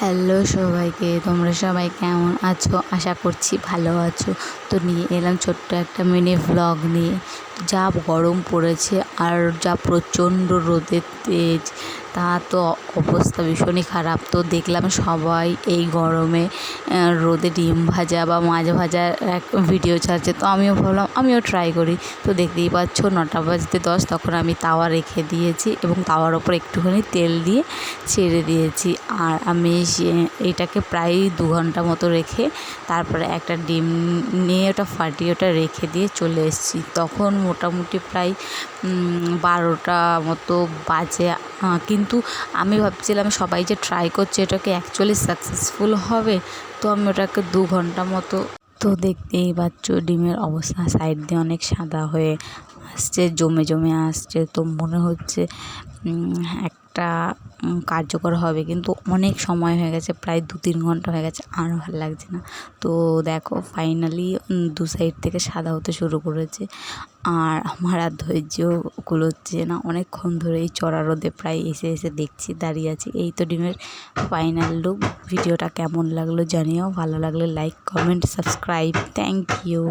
Hello সবাইকে, তোমরা সবাই কেমন আছো? আশা করছি ভালো আছো। তো নিয়ে এলাম ছোট্ট একটা মিনি ভ্লগ নিয়ে। যা গরম পড়েছে আর যা প্রচণ্ড রোদের তেজ। তা তো অবস্থা ভীষণই খারাপ। তো দেখলাম সবাই এই গরমে রোদে ডিম ভাজা বা মাছ ভাজার এক ভিডিও ছাড়ছে। তো আমিও ভাবলাম, আমিও ট্রাই করি। তো দেখতেই পাচ্ছ নটা বাজতে দশ, তখন আমি তাওয়া রেখে দিয়েছি এবং তাওয়ার ওপর একটুখানি তেল দিয়ে ছেড়ে দিয়েছি। আর আমি এটাকে প্রায় দু ঘণ্টা মতো রেখে তারপরে একটা ডিম নিয়ে ওটা ফাটিয়ে ওটা রেখে দিয়ে চলে এসেছি। তখন মোটামুটি প্রায় বারোটা মতো বাজে কিন্তু আমি ভাবছিলাম সবাই যে ট্রাই করছে এটাকে অ্যাকচুয়ালি সাকসেসফুল হবে, তো আমি ওটাকে দু ঘণ্টা মতো, তো দেখতেই পাচ্ছ ডিমের অবস্থা। সাইড দিয়ে অনেক সাদা হয়ে আসছে, জমে জমে আসছে, তো মনে হচ্ছে একটা কার্যকর হবে। কিন্তু অনেক সময় হয়ে গেছে, প্রায় দু তিন ঘণ্টা হয়ে গেছে, আর ভালো লাগছে না। তো দেখো ফাইনালি দু সাইড থেকে সাদা হতে শুরু করেছে। আর আমার আর ধৈর্য কুলোচ্ছে না। অনেকক্ষণ ধরে এই চড়া রোদে প্রায় এসে এসে দেখছি, দাঁড়িয়ে আছি। এই তো ডিমের ফাইনাল লুক ভিডিওটা কেমন লাগল জানিও। ভালো লাগলে like comment subscribe thank you